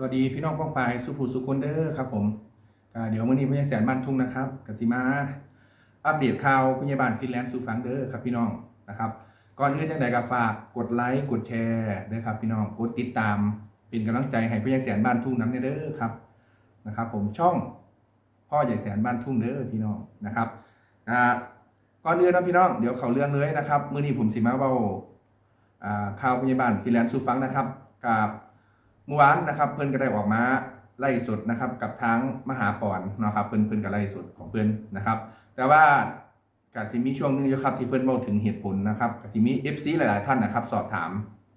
สวัสดีพี่น้องป้องปายสุภูสุคนเดอร์ครับผมเดี๋ยวมื้อนี้พยาแสนบ้านทุ่งนะครับกสิมาอัปเดตข่าวพยาบาลฟินแลนด์สู่ฟังเดอร์ครับพี่น้องนะครับก่อนอื่นจังใดก็ฝากกดไลค์กดแชร์ด้วยครับพี่น้องกดติดตามเป็นกำลังใจให้พยาแสนบ้านทุ่งน้ำเด้อครับนะครับ ผมช่องพ่อใหญ่แสนบ้านทุ่งเด้อพี่น้องนะครับอ่าก่อนอื่นนะพี่น้องเดี๋ยวเขาเรื่องเลยนะครับมื้อนี้ผมสิมาเว้าอ่าข่าวพยาบาลฟินแลนด์สู่ฟังนะครับกับ เมื่อวานนะครับเพิ่อนก็ได้ออกมาไล่สดนะครับกับทางมหาปอนนะครับเพิ่อนเพิ่อนก็ไล่สดของเพิ่อนนะครับ แต่ว่ากสิมีช่วงหนึงอยู่ครับที่เพิ่อนเว้าถึงเหตุผลนะครับกสิมี FC หลาย ๆ ท่านนะครับ สอบถาม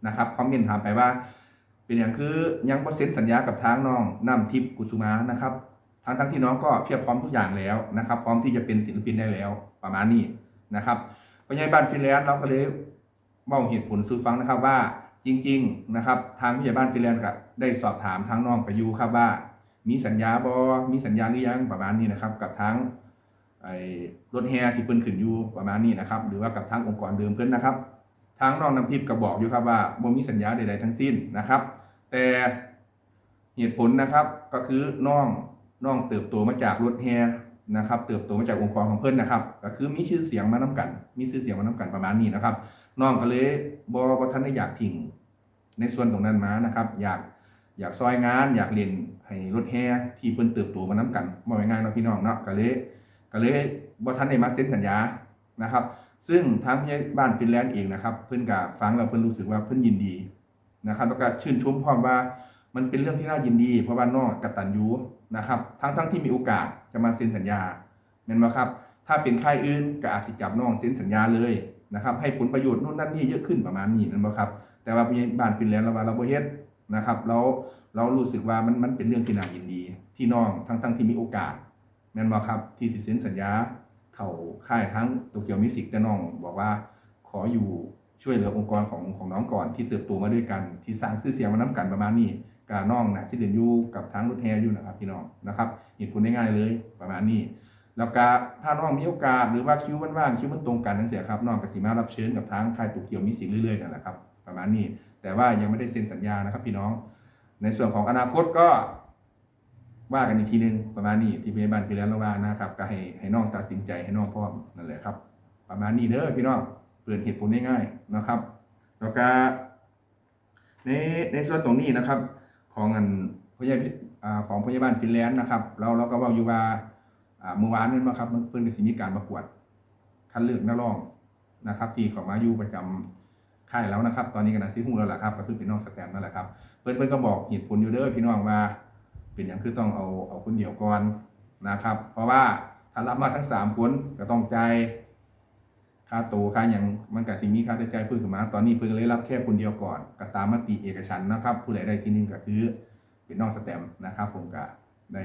นะครับคอมเมนต์ถามไปว่า เป็นอย่างคือยังบ่เซ็นสัญญากับทางน้องน้ำทิพย์กุสุมานะครับทั้งทั้งที่น้องก็เพียบพร้อมทุกอย่างแล้วนะครับ พร้อมที่จะเป็นศิลปินได้แล้วประมาณนี้นะครับพยาบาลฟินแลนด์เราก็เลยเว้าเหตุผลสู่ฟังนะครับว่า จริง ๆนะครับ ทางผู้ใหญ่บ้านฟินแลนด์ก็ได้สอบถามทางน้องประยูครับว่า มีสัญญาบอมีสัญญาหรือยังประมาณนี้นะครับ กับทางไอ้รถแฮที่เพิ่นขึ้นอยู่ประมาณนี้นะครับ หรือว่ากับทางองค์กรเดิมเพิ่นนะครับทางน้องน้ำทิพย์ก็บอกอยู่ครับว่าบ่มีสัญญาใดๆทั้งสิ้นนะครับ แต่เหตุผลนะครับก็คือน้องน้องเติบโตมาจากรถแฮนะครับ เติบโตมาจากองค์กรของเพิ่นนะครับ ก็คือมีชื่อเสียงมานํกัน มีชื่อเสียงมานํกันประมาณนี้นะครับ น้องก็เลยบอบท่านได้อยากทิ้งในส่วนตรงนั้นมานะครับ อยากอยากซอยงาน อยากเรียนให้รถแห่ที่เพิ่นเติบโตมาน้กันบ่ง่ายๆเนาะพี่น้องเนาะก็เลยก็เลยบ่ทันได้มาเซ็นสัญญานะครับ ซึ่งทางผู้ใหญ่บ้านฟินแลนด์เองนะครับ เพิ่นก็ฟังแล้วเพิ่นรู้สึกว่าเพิ่นยินดีนะครับ แล้วก็ชื่นชมพร้อมว่ามันเป็นเรื่องที่น่ายินดี เพราะว่าน้องกตัญญูนะครับ ทั้งทั้งที่มีโอกาสจะมาเซ็นสัญญาแม่นบ่ครับ ถ้าเป็นค่ายอื่นก็อาจสิจับน้องเซ็นสัญญาเลย นะครับให้ผลประโยชน์นู่นนั่นนี่เยอะขึ้นประมาณนี้นั่นบ่ครับ แต่ว่าผู้ใหญ่บ้านฟินแลนด์เราว่าเราบ่เฮ็ดนะครับเราเรารู้สึกว่ามันมันเป็นเรื่องที่น่ายินดี ที่น้องทั้งทั้งที่มีโอกาสแม่นบ่ครับที่สิเซ็นสัญญาเข้าค่ายทั้งโตเกียวมิวสิกแต่น้องบอกว่าขออยู่ช่วยเหลือองค์กรของของน้องก่อนที่เติบโตมาด้วยกัน ที่สร้างชื่อเสียงมานํกันประมาณนี้กาน้องนะสิเดนอยู่กับทางรถแฮอยู่นะครับพี่น้องนะครับเหตุผลง่ายๆเลยประมาณนี้ แล้วก็ถ้าน้องมีโอกาสหรือว่าคิวมันว่างคิวมันตรงกันทั้งเสียครับน้องก็สิมารับเชิญกับทางค่ายตุกเกียวมิวสิเรื่อยๆนั่นแหละครับประมาณนี้ แต่ว่ายังไม่ได้เซ็นสัญญานะครับพี่น้อง ในส่วนของอนาคตก็ว่ากันอีกทีหนึงประมาณนี้ที่พยาบาลพี่แล้วเราว่านะครับก็ให้ให้น้องตัดสินใจให้น้องพร้อมนั่นแหละครับ ประมาณนี้เด้อพี่น้องเปิดเหตุผลง่ายๆนะครับ แล้วก็ในในส่วนตรงนี้นะครับ ของอันพยาบาลของพยาบาลฟินแลนด์นะครับเราเราก็เว่าอยู่ว่า เมื่อวานนี้นะครับเพิ่นก็สิมีการประกวด คัดเลือกนักร้องนะครับ ที่ของมาอยู่ประจำค่ายแล้วนะครับ ตอนนี้ก็น่าสิฮู้แล้วล่ะครับ ก็คือเป็นน้องสแตมนั่นแหละครับเพิ่นเพิ่นก็บอกเหตุผลอยู่เด้อพี่น้องว่า เป็นอย่างคือต้องเอาเอาคนเดียวก่อนนะครับ เพราะว่าถ้ารับมาทั้งสามคนก็ต้องใจค่าโตวค่าอย่างมันก็สิมีค่าใช้จ่ายเพิ่มขึ้นมา ตอนนี้เพิ่นเลยรับแค่คนเดียวก่อนก็ตามมติเอกฉันนะครับ ผู้ใดได้ที่หนึ่งก็คือเป็นน้องสแตมนะครับ ผมก็ได้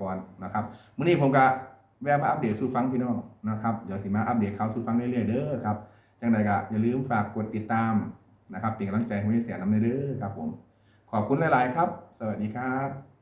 ก่อนนะครับมื้อนี้ผมก็แวะมาอัปเดตสู่ฟังพี่น้องนะครับเดี๋ยวสิมาอัปเดตข่าวสู่ฟังเรื่อยๆเด้อครับจังใดก็อย่าลืมฝากกดติดตามนะครับเป็นกำลังใจให้เสียน้ำเด้อครับผมขอบคุณหลาย ๆ ครับ สวัสดีครับ